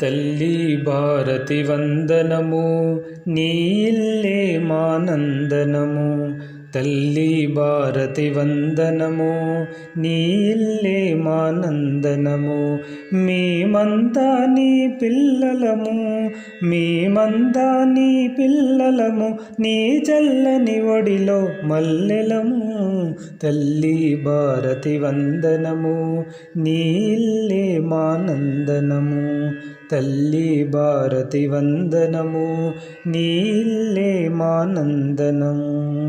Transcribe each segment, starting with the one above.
तल्ली भारति वन्दनमु तल्लीभारतिवन्दनमु नीलेमानन्दनमु తల్లి భారతి వందనము నీల్లే మానందనము మేమంతా నీ పిల్లలము మేమంతా నీ పిల్లలము నీ చల్లని ఒడిలో మల్లెలము. తల్లి భారతి వందనము నీల్లే మానందనము తల్లి భారతి వందనము నీల్లే మానందనము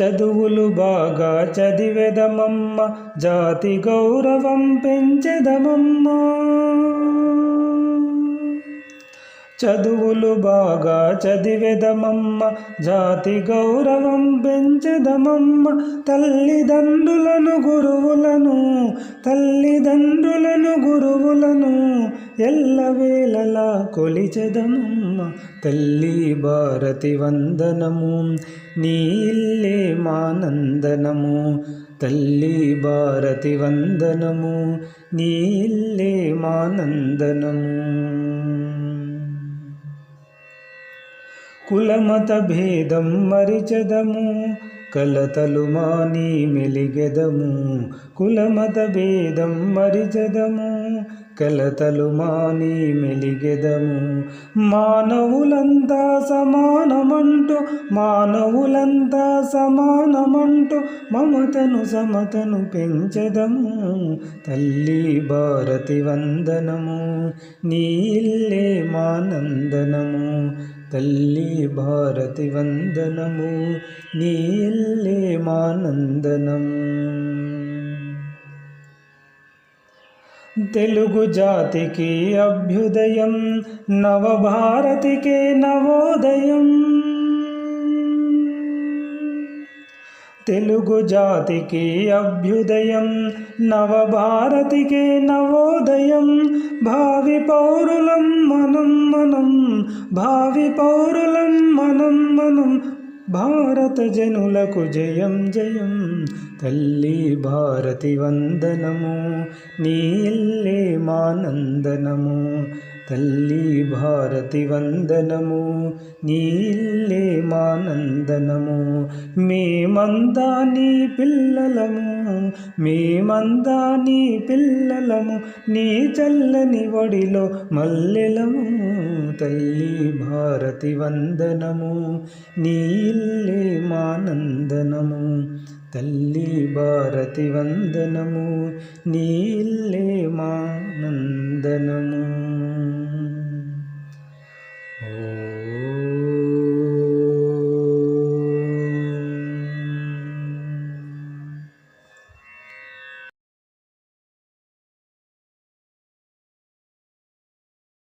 చదువులు బాగా చదివెదమమ్మ జాతి గౌరవం పెంచెదమమ్మ. చదువులు బాగా చదివెదమమ్మ జాతి గౌరవం పెంచెదమమ్మ. తల్లిదండ్రులను గురువులను తల్లిదండ్రులను గురువులను ఎల్లవేళలా కొలిచెదమమ్మ తల్లి భారతి వందనము. నీ ఇల్లే మానందనము తల్లి భారతి వందనము. నీ ఇల్లే మానందనము కులమత భేదం మరిచెదము. కలతలు మాని మెలిగెదము. కులమత భేదం మరిచెదము. కలతలు మాని మెలిగెదము. మానవులంతా సమానమంటూ మానవులంతా సమానమంటూ మమతను సమతను పెంచెదము. తల్లి భారతి వందనము నీ మానందనము. తల్లి భారతి వందనము నీ మానందనము తెలుగు జాతికి అభ్యుదయం నవభారతికే నవోదయం. తెలుగు జాతికి అభ్యుదయం నవభారతికే నవోదయం. భావి పౌరులం మనం మనం భావి పౌరులం మనం మనం. భారత జనులకు జయం జయం. తల్లి భారతి వందనము నీ ఇల్లే మానందనము. తల్లి భారతి వందనము నీల్లే మానందనము. మేమంతా నీ పిల్లలము మేమంతా నీ పిల్లలము నీ చల్లని ఒడిలో మల్లెలము. తల్లి భారతి వందనము నీల్లే మానందనము. తల్లి భారతి వందనము నీల్